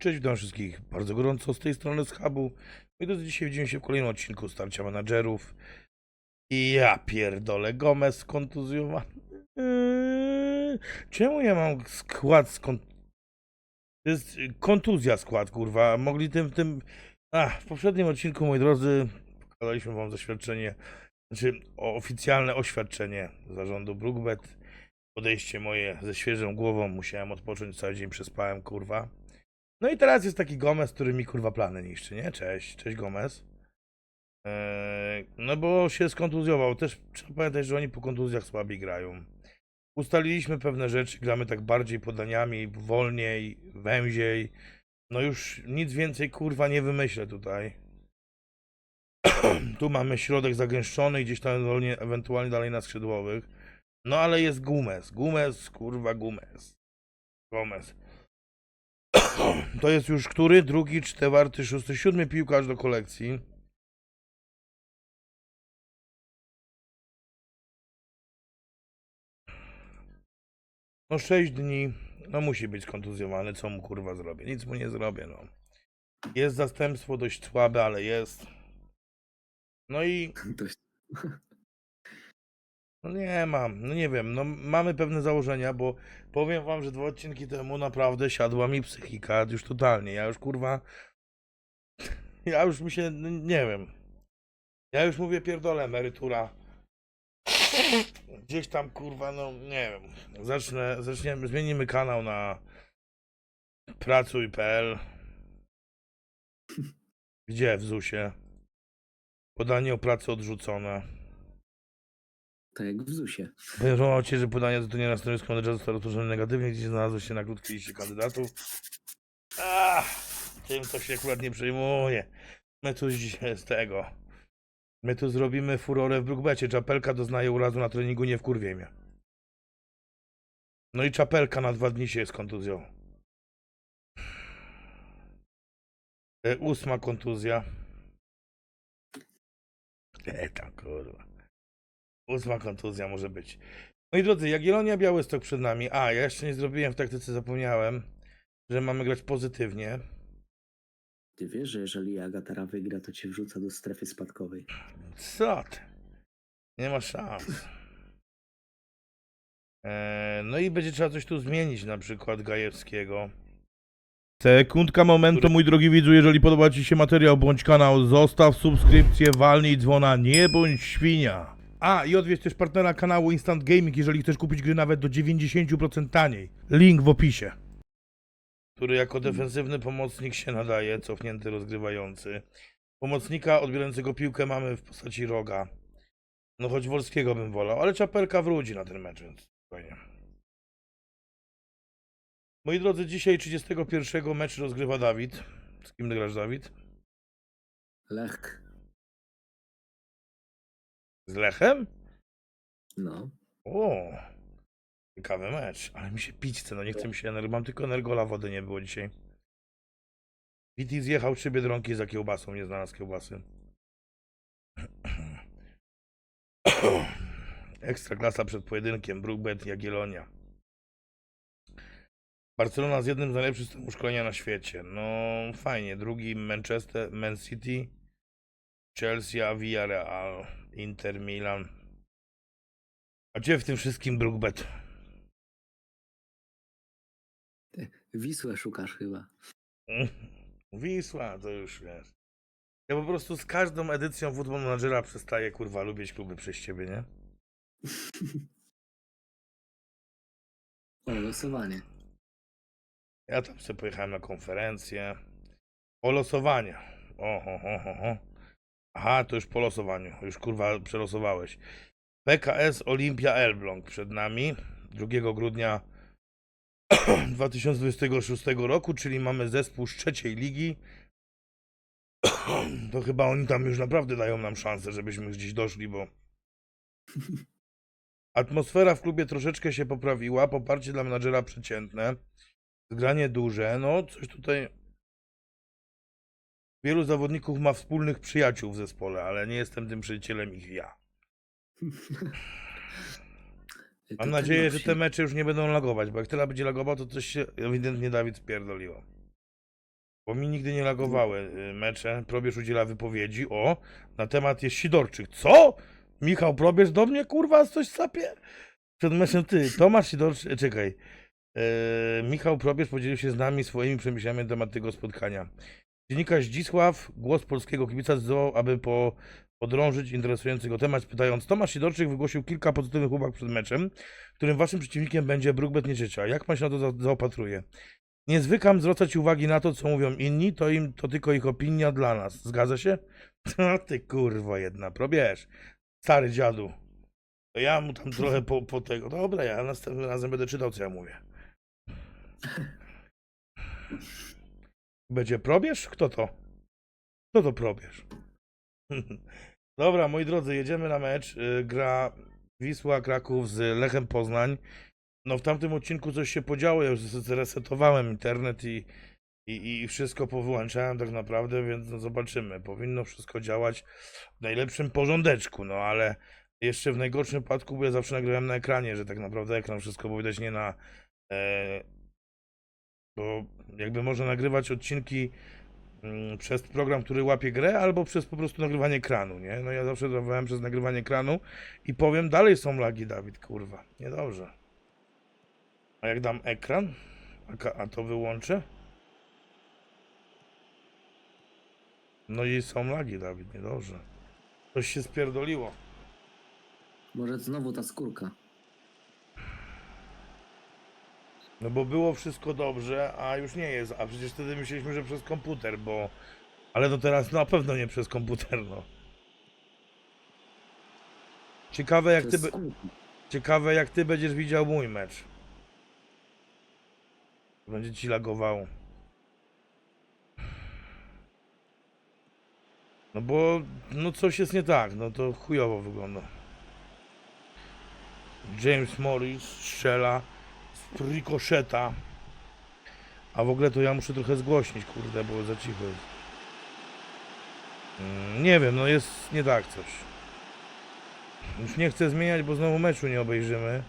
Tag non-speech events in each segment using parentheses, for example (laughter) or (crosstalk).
Cześć, witam wszystkich bardzo gorąco z tej strony z hubu. I drodzy, dzisiaj widzimy się w kolejnym odcinku Starcia Menadżerów. I ja pierdolę, Gomez skontuzjowany. Eee, Czemu ja mam skład z kon... To jest kontuzja skład, kurwa. Mogli tym, tym... Ach, w poprzednim odcinku, moi drodzy, pokazaliśmy wam zaświadczenie, znaczy oficjalne oświadczenie zarządu Brookbet. Podejście moje ze świeżą głową, musiałem odpocząć, cały dzień przespałem, kurwa. No i teraz jest taki Gomez, który mi kurwa plany niszczy, nie? Cześć, cześć Gomez. Eee, no bo się skontuzjował. Też trzeba pamiętać, że oni po kontuzjach słabiej grają. Ustaliliśmy pewne rzeczy, gramy tak bardziej podaniami, wolniej, węziej. No już nic więcej kurwa nie wymyślę tutaj. (clears throat) tu mamy środek zagęszczony gdzieś tam ewentualnie, dalej na skrzydłowych. No ale jest Gumez, Gumez, kurwa Gumez. Gomez. To jest już który? Drugi, czwarty, szósty, siódmy piłkarz do kolekcji. No sześć dni. No musi być skontuzjowany. Co mu kurwa zrobię? Nic mu nie zrobię, no. Jest zastępstwo dość słabe, ale jest. No i. no nie mam, no nie wiem, no mamy pewne założenia, bo powiem wam, że dwa odcinki temu naprawdę siadła mi psychika, już totalnie, ja już kurwa, ja już mi się, no, nie wiem, ja już mówię pierdolę emerytura, gdzieś tam kurwa, no nie wiem, zacznę, zaczniemy, zmienimy kanał na pracuj.pl, gdzie w ZUSie, podanie o pracy odrzucone. Tak jak w ZUSie. Poinformował cię, że podanie zatrudnienia na stanowisku menedżera zostało rozpoczęte negatywnie, gdzie znalazło się na krótkiej liście kandydatów. Ach, tym to się akurat nie przejmuje. My tu z z tego. My tu zrobimy furorę w Brookbecie. Czapelka doznaje urazu na treningu, nie wkurwie mnie. No i czapelka na dwa dni się jest kontuzją. E, Ósma kontuzja. E, tam kurwa. Ósma kontuzja może być. Moi drodzy, Jagiellonia Białystok przed nami. A, ja jeszcze nie zrobiłem w taktyce, zapomniałem, że mamy grać pozytywnie. Ty wiesz, że jeżeli Agatara wygra, to cię wrzuca do strefy spadkowej. Co ty? Nie ma szans. Eee, no i będzie trzeba coś tu zmienić, na przykład Gajewskiego. Sekundka momentu, mój drogi widzu, jeżeli podoba Ci się materiał bądź kanał, zostaw subskrypcję, walnij dzwona, nie bądź świnia. A, i odwiedź też partnera kanału Instant Gaming, jeżeli chcesz kupić gry nawet do 90% taniej. Link w opisie. Który jako defensywny pomocnik się nadaje, cofnięty rozgrywający. Pomocnika odbierającego piłkę mamy w postaci roga. No choć Wolskiego bym wolał, ale Czapelka wróci na ten mecz, więc spokojnie. Moi drodzy, dzisiaj 31 mecz rozgrywa Dawid. Z kim grasz, Dawid? Lech. Z Lechem? No. O, ciekawy mecz, ale mi się pić chce, no nie chce mi się, mam tylko energola, wody nie było dzisiaj. Viti zjechał trzy Biedronki za kiełbasą, nie znalazł kiełbasy. (clears throat) Ekstra klasa przed pojedynkiem, Brookbet, Jagiellonia. Barcelona z jednym z najlepszych systemów szkolenia na świecie. No fajnie, drugi Manchester, Man City, Chelsea, Villarreal, Inter, Milan. A gdzie w tym wszystkim Brookbet? Wisłę szukasz chyba. (laughs) Wisła, to już wiesz. Ja po prostu z każdą edycją Football Managera przestaję kurwa lubić kluby przez ciebie, nie? (laughs) O, losowanie. Ja tam sobie pojechałem na konferencję. O losowanie. O, o, o, o, o. Aha, to już po losowaniu. Już kurwa przelosowałeś. PKS Olimpia Elbląg przed nami. 2 grudnia (clears throat) 2026 roku, czyli mamy zespół z trzeciej ligi. (clears throat) To chyba oni tam już naprawdę dają nam szansę, żebyśmy gdzieś doszli, bo atmosfera w klubie troszeczkę się poprawiła. Poparcie dla menadżera przeciętne. Zgranie duże. No, coś tutaj. Wielu zawodników ma wspólnych przyjaciół w zespole, ale nie jestem tym przyjacielem ich ja. (laughs) Mam nadzieję, że te mecze już nie będą lagować, bo jak tyle będzie lagował, to coś się ewidentnie Dawid spierdoliło. Bo mi nigdy nie lagowały y, mecze. Probierz udziela wypowiedzi. O, na temat jest Sidorczyk. Co? Michał Probierz do mnie, kurwa, coś sapie? Przed meczem ty, Tomasz Sidorczyk, czekaj. E, Michał Probierz podzielił się z nami swoimi przemyśleniami na temat tego spotkania. Dziennikarz Zdzisław, głos polskiego kibica, zdołał, aby po, podrążyć interesujący go temat, pytając, Tomasz Sidorczyk wygłosił kilka pozytywnych uwag przed meczem, którym waszym przeciwnikiem będzie Brookbet Nieczycza. Jak pan się na to za, zaopatruje? Nie zwykam zwracać uwagi na to, co mówią inni, to im to tylko ich opinia dla nas. Zgadza się? (laughs) No ty kurwa jedna, probierz. Stary dziadu. To ja mu tam trochę po, po tego. Dobra, ja następnym razem będę czytał, co ja mówię. (laughs) Będzie probierz? Kto to? Kto to probierz? (laughs) Dobra, moi drodzy, jedziemy na mecz. Y, Gra Wisła Kraków z Lechem Poznań. No w tamtym odcinku coś się podziało, ja już zresetowałem internet i, i, i wszystko powyłączałem tak naprawdę, więc no zobaczymy. Powinno wszystko działać w najlepszym porządeczku, no ale jeszcze w najgorszym wypadku, bo ja zawsze nagrywałem na ekranie, że tak naprawdę ekran wszystko było widać nie na... E, bo jakby można nagrywać odcinki mm, przez program, który łapie grę, albo przez po prostu nagrywanie ekranu, nie? No ja zawsze dawałem przez nagrywanie ekranu i powiem, dalej są lagi, Dawid, kurwa. Niedobrze. A jak dam ekran, a, a to wyłączę? No i są lagi, Dawid, niedobrze. Coś się spierdoliło. Może znowu ta skórka. No bo było wszystko dobrze, a już nie jest. A przecież wtedy myśleliśmy, że przez komputer, bo... Ale to teraz na pewno nie przez komputer, no. Ciekawe jak ty, be- ciekawe jak ty będziesz widział mój mecz. Będzie ci lagowało. No bo, no coś jest nie tak, no to chujowo wygląda. James Morris strzela z rikoszeta. A w ogóle to ja muszę trochę zgłośnić, kurde, bo za cicho jest. Mm, Nie wiem, no jest nie tak coś. Już nie chcę zmieniać, bo znowu meczu nie obejrzymy.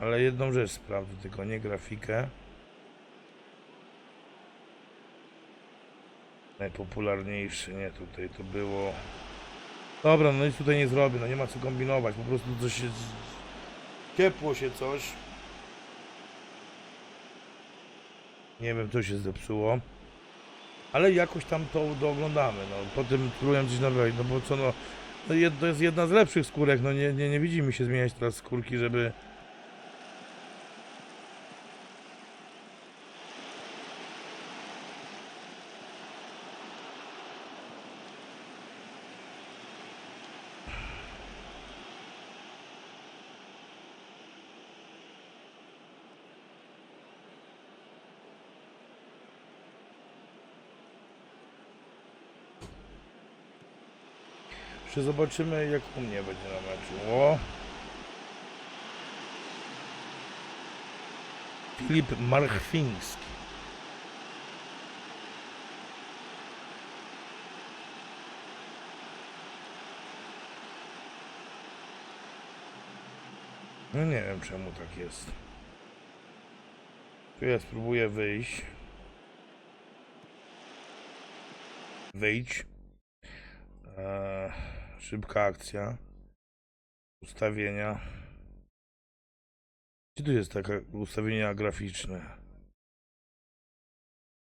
Ale jedną rzecz sprawdzę, tylko nie grafikę. Najpopularniejszy, nie tutaj to było. Dobra, no nic tutaj nie zrobię, no nie ma co kombinować, po prostu coś się... Ciepło się coś. Nie wiem, co się zepsuło. Ale jakoś tam to dooglądamy, no. Potem próbuję coś nowego, no bo co no... no to jest jedna z lepszych skórek, no nie, nie, nie widzi mi się zmieniać teraz skórki, żeby... Jeszcze zobaczymy jak u mnie będzie na meczu. O! Filip Marchwiński. No nie wiem czemu tak jest. Tu ja spróbuję wyjść. Wyjdź. Szybka akcja. Ustawienia. Gdzie tu jest taka ustawienia graficzne?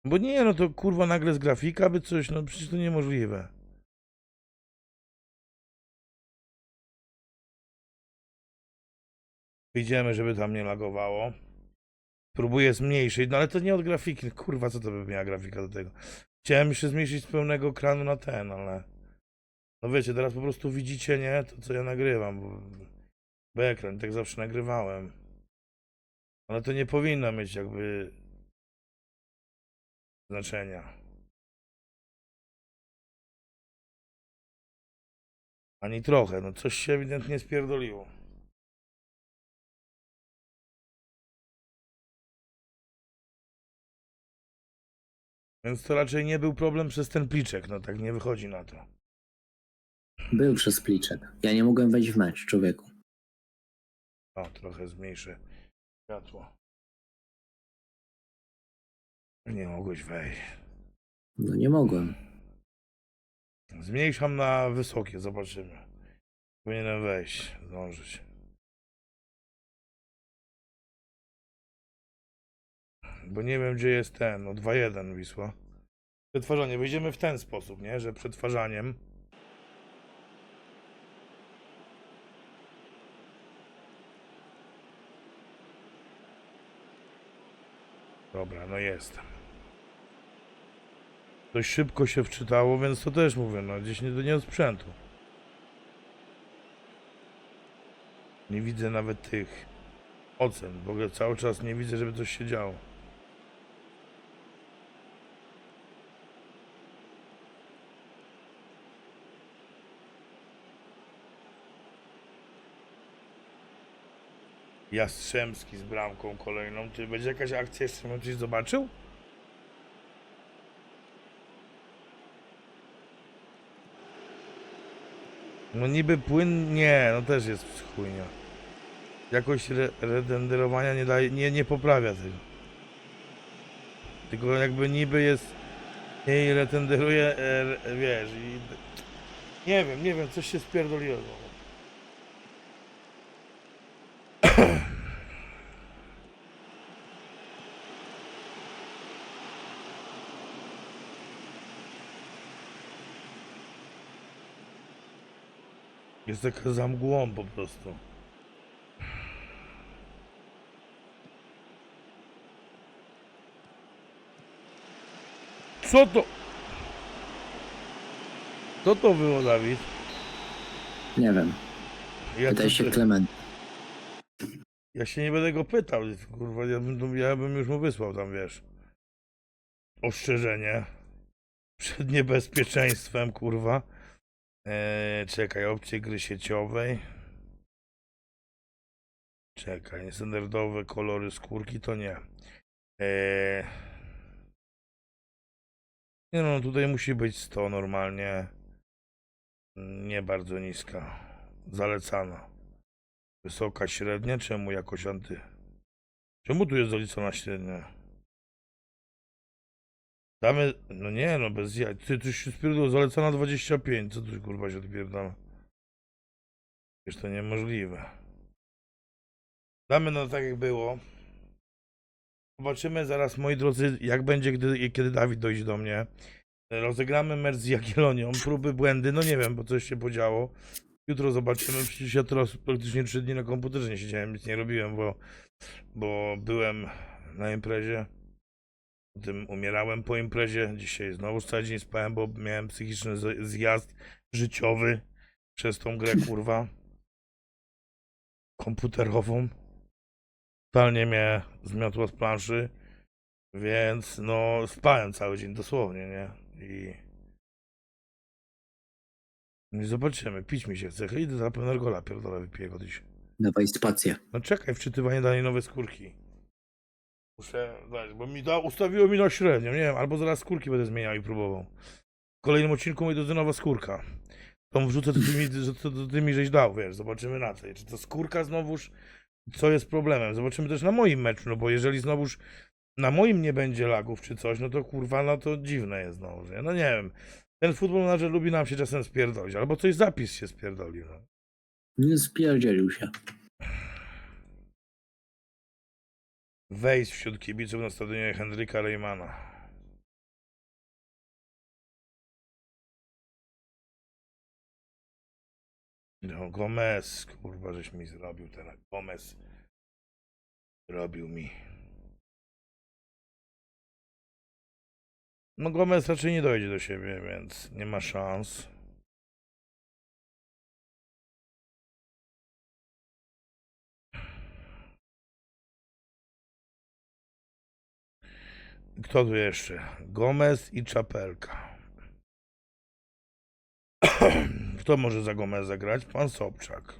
Bo nie, no to kurwa nagle z grafika by coś, no przecież to niemożliwe. Wyjdziemy, żeby tam nie lagowało. Próbuję zmniejszyć, no ale to nie od grafiki. Kurwa, co to by miała grafika do tego? Chciałem jeszcze zmniejszyć z pełnego ekranu na ten, ale... No wiecie, teraz po prostu widzicie, nie? To co ja nagrywam, bo, bo ekran, tak zawsze nagrywałem. Ale to nie powinno mieć jakby znaczenia. Ani trochę, no coś się ewidentnie spierdoliło. Więc to raczej nie był problem przez ten pliczek, no tak nie wychodzi na to. Był przez pliczek. Ja nie mogłem wejść w mecz, człowieku. O, trochę zmniejszę światło. Nie mogłeś wejść. No nie mogłem. Zmniejszam na wysokie, zobaczymy. Powinienem wejść, zdążyć. Bo nie wiem, gdzie jest ten, no 2-1 Wisła. Przetwarzanie, wyjdziemy w ten sposób, nie? Że przetwarzaniem. Dobra, no jestem. Dość szybko się wczytało, więc to też mówię, no gdzieś nie, nie od sprzętu. Nie widzę nawet tych ocen. W ogóle cały czas nie widzę, żeby coś się działo. Jastrzębski z bramką kolejną. Czy będzie jakaś akcja jeszcze? Coś zobaczył? No niby płyn, nie, no też jest chujnia. Jakość re redenderowania nie daje, nie, nie poprawia tego. Tylko jakby niby jest, jej retenderuje, e, wiesz, i... Nie wiem, nie wiem, coś się spierdoliło. Jest taka za mgłą po prostu. Co to? Co to było, Dawid? Nie wiem. Ja, Pytaj się Klement. ja się nie będę go pytał, kurwa, ja bym, ja bym już mu wysłał tam, wiesz. Ostrzeżenie. Przed niebezpieczeństwem, kurwa. Eee, czekaj, opcje gry sieciowej. Czekaj, niestandardowe kolory skórki to nie. Eee, nie no, tutaj musi być 100 normalnie. Nie bardzo niska. Zalecana. Wysoka, średnia? Czemu jakoś anty... Czemu tu jest zalicona średnia? Damy... No nie no, bez jaj. Ty, ty się spierdolą, zalecana 25. Co tu kurwa się odpierdala? Przecież to niemożliwe. Damy no tak jak było. Zobaczymy zaraz, moi drodzy, jak będzie, gdy, kiedy Dawid dojdzie do mnie. Rozegramy mecz z Jagiellonią, próby, błędy, no nie wiem, bo coś się podziało. Jutro zobaczymy, przecież ja teraz praktycznie trzy dni na komputerze nie siedziałem, nic nie robiłem, bo, bo byłem na imprezie. Potem umierałem po imprezie, dzisiaj znowu cały dzień spałem, bo miałem psychiczny zjazd życiowy przez tą grę, (laughs) kurwa. Komputerową. Totalnie mnie zmiotło z planszy, więc no spałem cały dzień dosłownie, nie? I... I zobaczymy, pić mi się chce. Idę za Penergola, pierdolę, wypiję go dziś. Dawaj spację. No czekaj, wczytywanie dalej nowe skórki. Muszę dać, bo mi da, ustawiło mi na średnią, nie wiem, albo zaraz skórki będę zmieniał i próbował. W kolejnym odcinku mój drodzy nowa skórka. Tą wrzucę, to ty mi, że to, to ty mi żeś dał, wiesz, zobaczymy na tej. Czy to skórka znowuż, co jest problemem. Zobaczymy też na moim meczu, no bo jeżeli znowuż na moim nie będzie lagów czy coś, no to kurwa, no to dziwne jest znowu, nie? No nie wiem. Ten futbol manager lubi nam się czasem spierdolić, albo coś zapis się spierdolił, no. Nie spierdzielił się. Wejść wśród kibiców na stadionie Henryka Reymana. No, Gomez, kurwa, żeś mi zrobił teraz. Gomez robił mi. No, Gomez raczej nie dojdzie do siebie, więc nie ma szans. Kto tu jeszcze? Gomez i Czapelka. (clears throat) Kto może za Gomez zagrać? Pan Sobczak.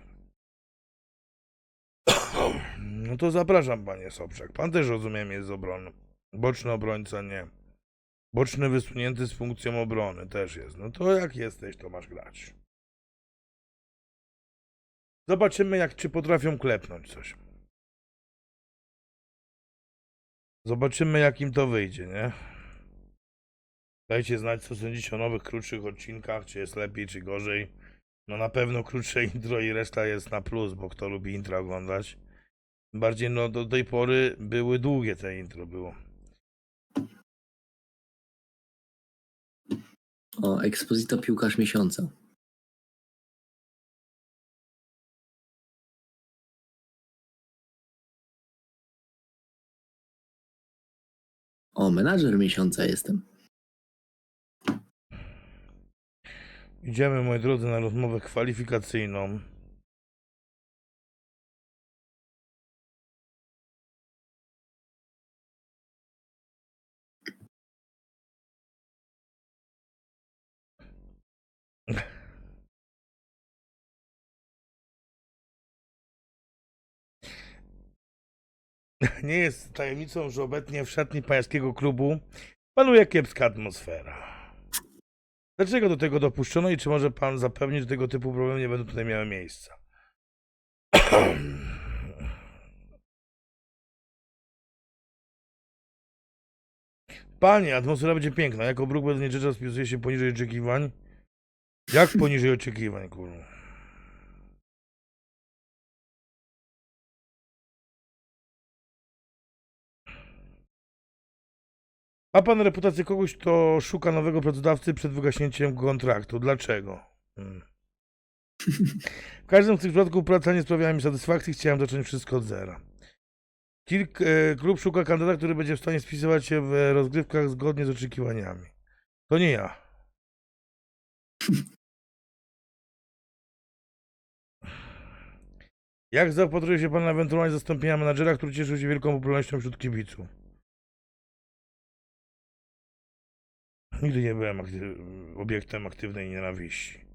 (clears throat) No to zapraszam, panie Sobczak. Pan też rozumiem jest z obrony. Boczny obrońca nie. Boczny wysunięty z funkcją obrony też jest. No to jak jesteś, to masz grać. Zobaczymy, jak czy potrafią klepnąć coś. Zobaczymy, jak im to wyjdzie, nie? Dajcie znać, co sądzicie o nowych, krótszych odcinkach, czy jest lepiej, czy gorzej. No na pewno krótsze (laughs) intro i reszta jest na plus, bo kto lubi intro oglądać. Bardziej, no do tej pory były długie te intro, było. O, Exposito piłkarz miesiąca. O, menadżer miesiąca jestem. Idziemy, moi drodzy, na rozmowę kwalifikacyjną. (laughs) Nie jest tajemnicą, że obecnie w szatni pańskiego klubu panuje kiepska atmosfera. Dlaczego do tego dopuszczono i czy może pan zapewnić, że tego typu problemy nie będą tutaj miały miejsca? (clears throat) Panie, atmosfera będzie piękna. Jako bruk bez nieczecza spisuje się poniżej oczekiwań. Jak poniżej oczekiwań, kurwa? Ma pan reputację kogoś, kto szuka nowego pracodawcy przed wygaśnięciem kontraktu. Dlaczego? Hmm. W każdym z tych przypadków praca nie sprawiała mi satysfakcji, chciałem zacząć wszystko od zera. Kilk, e, klub szuka kandydata, który będzie w stanie spisywać się w rozgrywkach zgodnie z oczekiwaniami. To nie ja. Jak zaopatruje się pan na ewentualne zastąpienia menadżera, który cieszył się wielką popularnością wśród kibiców? Nigdy nie byłem obiektem aktywnej nienawiści.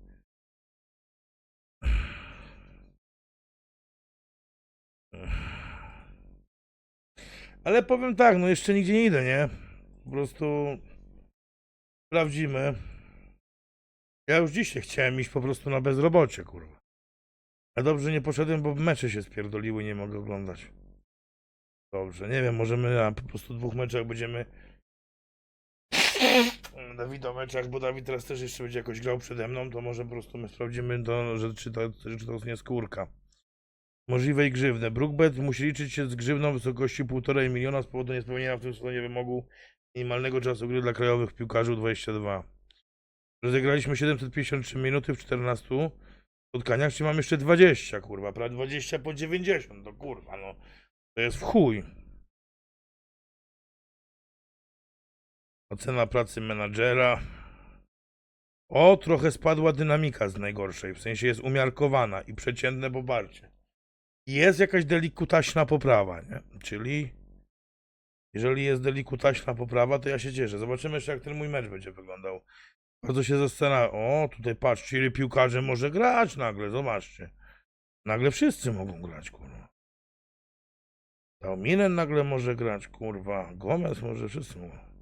Ale powiem tak, no jeszcze nigdzie nie idę, nie? Po prostu sprawdzimy. Ja już dzisiaj chciałem iść po prostu na bezrobocie, kurwa. A dobrze nie poszedłem, bo mecze się spierdoliły nie mogę oglądać. Dobrze, nie wiem, może my na po prostu dwóch meczach będziemy Dawida o meczach, bo Dawid teraz też jeszcze będzie jakoś grał przede mną, to może po prostu my sprawdzimy to, że, czy, to, czy to nie skórka. Możliwe i grzywne. Brookbet musi liczyć się z grzywną w wysokości 1,5 miliona z powodu niespełnienia w tym sezonie wymogu minimalnego czasu gry dla krajowych piłkarzy 22. Rozegraliśmy 753 minuty w 14 spotkaniach, czy mam jeszcze 20, kurwa, prawie 20 po 90, to kurwa, no. To jest w chuj. Ocena pracy menadżera. O, trochę spadła dynamika z najgorszej, w sensie jest umiarkowana i przeciętne poparcie. Jest jakaś delikutaśna poprawa, nie? Czyli jeżeli jest delikutaśna poprawa, to ja się cieszę. Zobaczymy jeszcze, jak ten mój mecz będzie wyglądał. Bardzo się zastanawiam. O, tutaj patrzcie, ile piłkarzy może grać nagle, zobaczcie. Nagle wszyscy mogą grać, kurwa. Tauminen nagle może grać, kurwa. Gomez może, wszyscy mogą.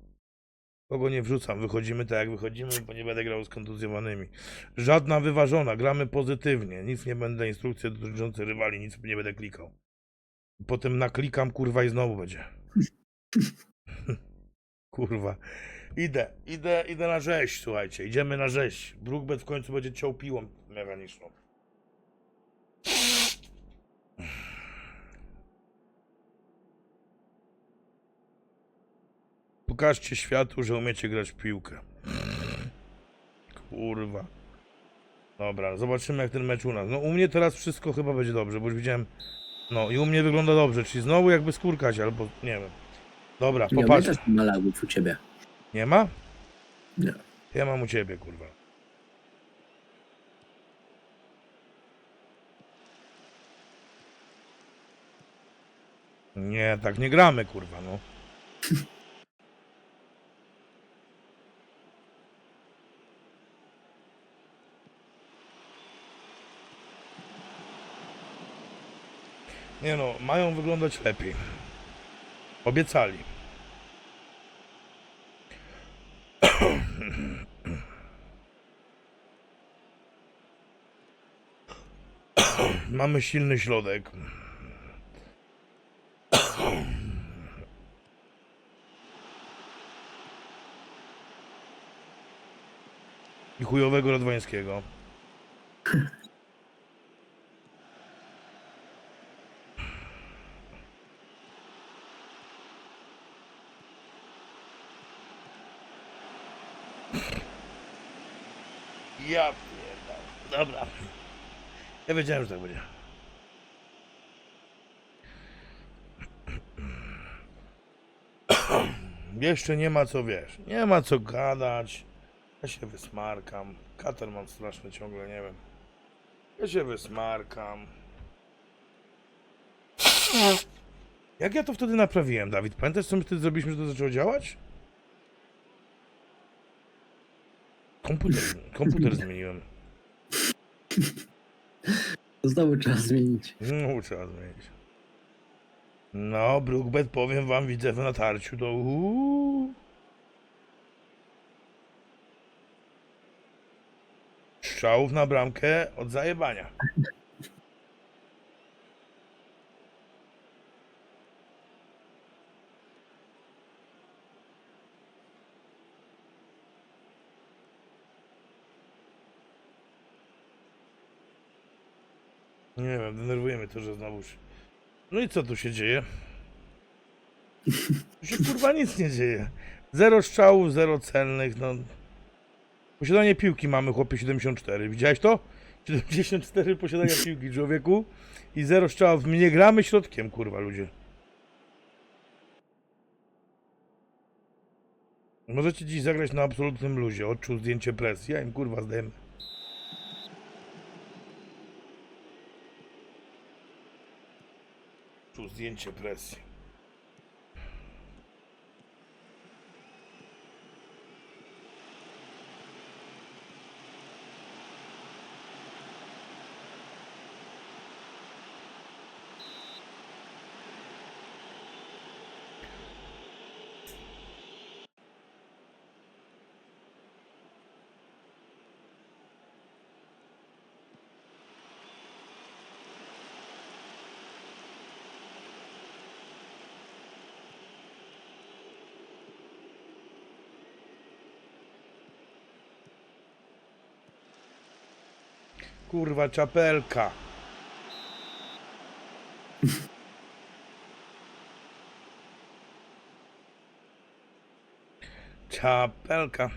Kogo nie wrzucam, wychodzimy tak jak wychodzimy, bo nie będę grał z kontuzjowanymi. Żadna wyważona, gramy pozytywnie. Nic nie będę, instrukcje dotyczące rywali, nic nie będę klikał. Potem naklikam, kurwa, i znowu będzie. (laughs) kurwa. Idę, idę, idę na rzeź, słuchajcie. Idziemy na rzeź. Brookbet w końcu będzie ciął piłą mechaniczną. Pokażcie światu, że umiecie grać w piłkę. Kurwa. Dobra, zobaczymy jak ten mecz u nas. No u mnie teraz wszystko chyba będzie dobrze, bo już widziałem. No i u mnie wygląda dobrze, czyli znowu jakby skórkać, albo nie wiem. Dobra, Nie popatrz. też ma lagów u ciebie. Nie ma? Nie. Ja mam u ciebie, kurwa. Nie, tak nie gramy, kurwa, no. Nie no, mają wyglądać lepiej. Obiecali. (coughs) Mamy silny środek. (coughs) I chujowego Radwańskiego. (coughs) Ja pierdolę. Dobra. Ja wiedziałem, że tak będzie. Jeszcze nie ma co wiesz. Nie ma co gadać. Ja się wysmarkam. Kater mam straszny ciągle, nie wiem. Ja się wysmarkam. Jak ja to wtedy naprawiłem, Dawid? Pamiętasz, co my wtedy zrobiliśmy, że to zaczęło działać? Komputer, komputer zmieniłem. Znowu trzeba zmienić. No, trzeba zmienić. No, Brookbet, powiem wam, widzę w natarciu, to uuu. Strzałów na bramkę od zajebania. Nie wiem, denerwuje mnie to, że znowuż... No i co tu się dzieje? Tu się kurwa nic nie dzieje. Zero strzałów, zero celnych, no... Posiadanie piłki mamy, chłopie, 74. Widziałeś to? 74 posiadania piłki, człowieku. I zero strzałów. My nie gramy środkiem, kurwa, ludzie. Możecie dziś zagrać na absolutnym luzie. Odczuł zdjęcie presji. Ja im, kurwa, zdejmę. Tu zdjęcie presji. Kurwa, czapelka. Czapelka.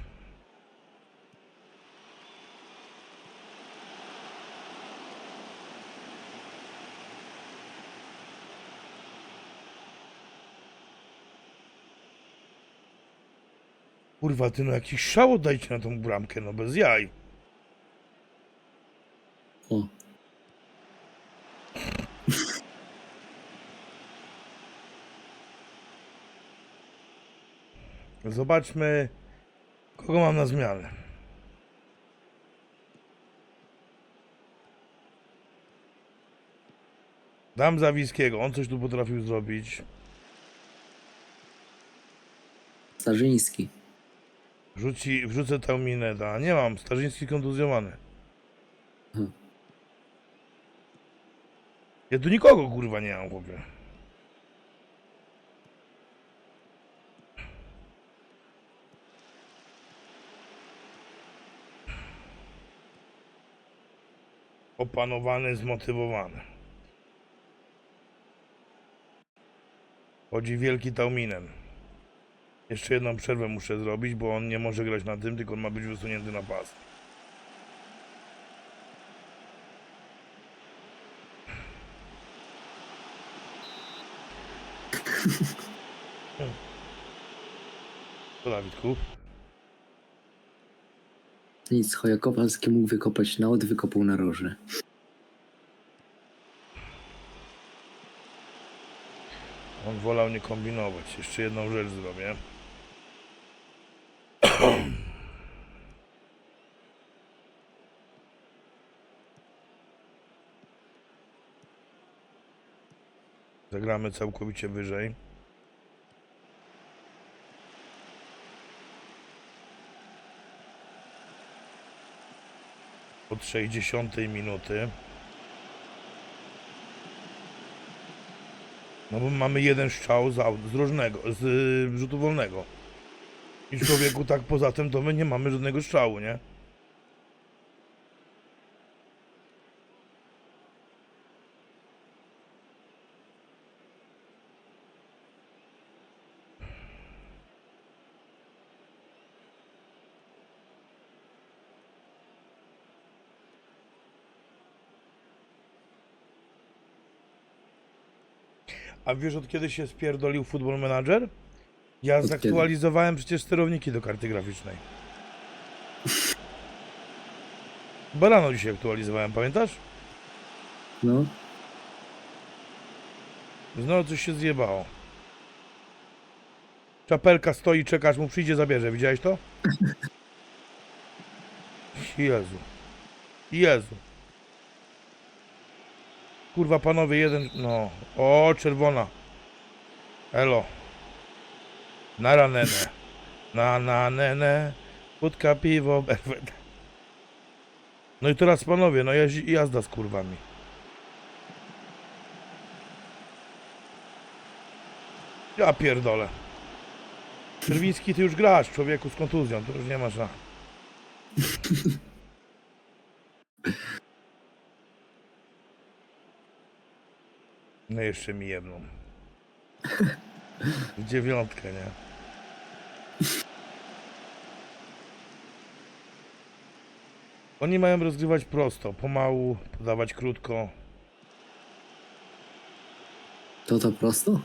Kurwa, ty no jakiś szał dajcie na tą bramkę, no bez jaj. O, Zobaczmy, kogo mam na zmianę. Dam Zawiskiego, on coś tu potrafił zrobić. Starzyński. Wrzuci, wrzucę Taumineda. Nie mam, Starzyński kontuzjowany. Hmm. Ja tu nikogo kurwa nie mam, chłopie. Opanowany, zmotywowany. Chodzi wielki Tauminen. Jeszcze jedną przerwę muszę zrobić, bo on nie może grać na tym, tylko on ma być wysunięty na pas. Dawidku. Nic, Choja Kowalski mógł wykopać na od, wykopał na roże. On wolał nie kombinować. Jeszcze jedną rzecz zrobię. (clears throat) Zagramy całkowicie wyżej. Od 60 minuty. No bo mamy jeden strzał z, aut- z różnego, z y, rzutu wolnego. I człowieku tak poza tym to my nie mamy żadnego strzału, nie? A wiesz od kiedy się spierdolił Football Manager? Ja kiedy? zaktualizowałem przecież sterowniki do karty graficznej. Bo rano dzisiaj aktualizowałem, pamiętasz? No, Znowu coś się zjebało. Czapelka stoi, czekasz mu przyjdzie, zabierze. Widziałeś to? (laughs) Jezu. Jezu. Kurwa panowie, jeden... No. O, czerwona. Elo. Na ranenę. Na na nenę. Wódka, piwo, (laughs) berwet. No i teraz panowie, no jaz- jazda z kurwami. Ja pierdolę. Czerwiński, ty już grasz, człowieku, z kontuzją, to już nie masz na... No jeszcze mi jedną. Dziewiątkę, nie? Oni mają rozgrywać prosto, pomału, podawać krótko. to to prosto?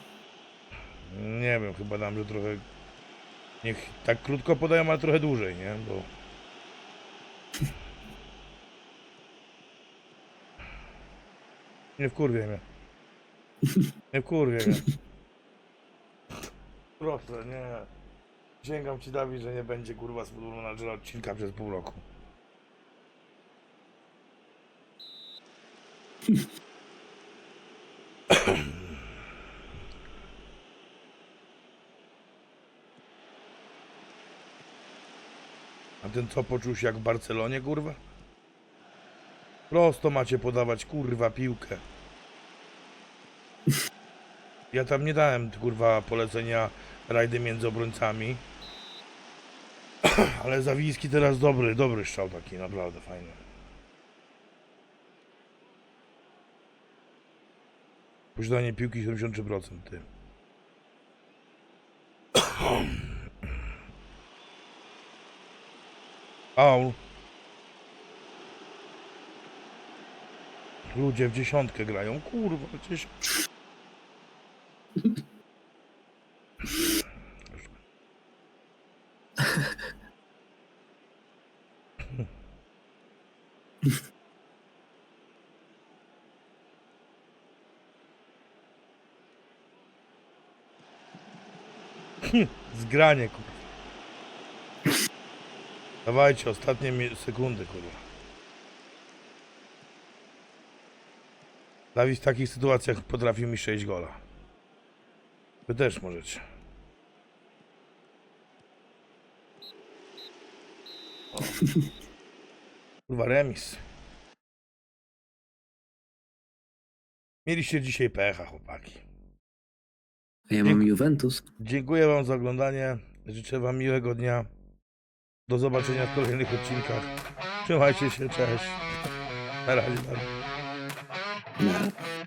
Nie wiem, chyba dam, że trochę. Niech tak krótko podają, ale trochę dłużej, nie? Bo. Nie wkurwie mnie. (laughs) Nie wkurwie (laughs) mnie. Proszę, nie. Sięgam ci, Dawid, że nie będzie kurwa z Football Managera odcinka przez pół roku. A ten co poczuł się jak w Barcelonie, kurwa? Prosto macie podawać, kurwa, piłkę. Ja tam nie dałem, kurwa, polecenia rajdy między obrońcami. (clears throat) Ale Zawiński teraz dobry, dobry strzał taki, naprawdę fajny. Posiadanie piłki 73%, ty. (clears throat) Ludzie w dziesiątkę grają. Kurwa, przecież. Zgranie, kurwa. Dawajcie, ostatnie mi- sekundy, kurwa. Dawid w takich sytuacjach potrafił mi 6 gola. Wy też możecie. (laughs) Kurwa, remis. Mieliście dzisiaj pecha, chłopaki. A ja mam Juventus. Dziękuję Wam za oglądanie. Życzę Wam miłego dnia. Do zobaczenia w kolejnych odcinkach. Trzymajcie się, cześć. Na razie. na razie.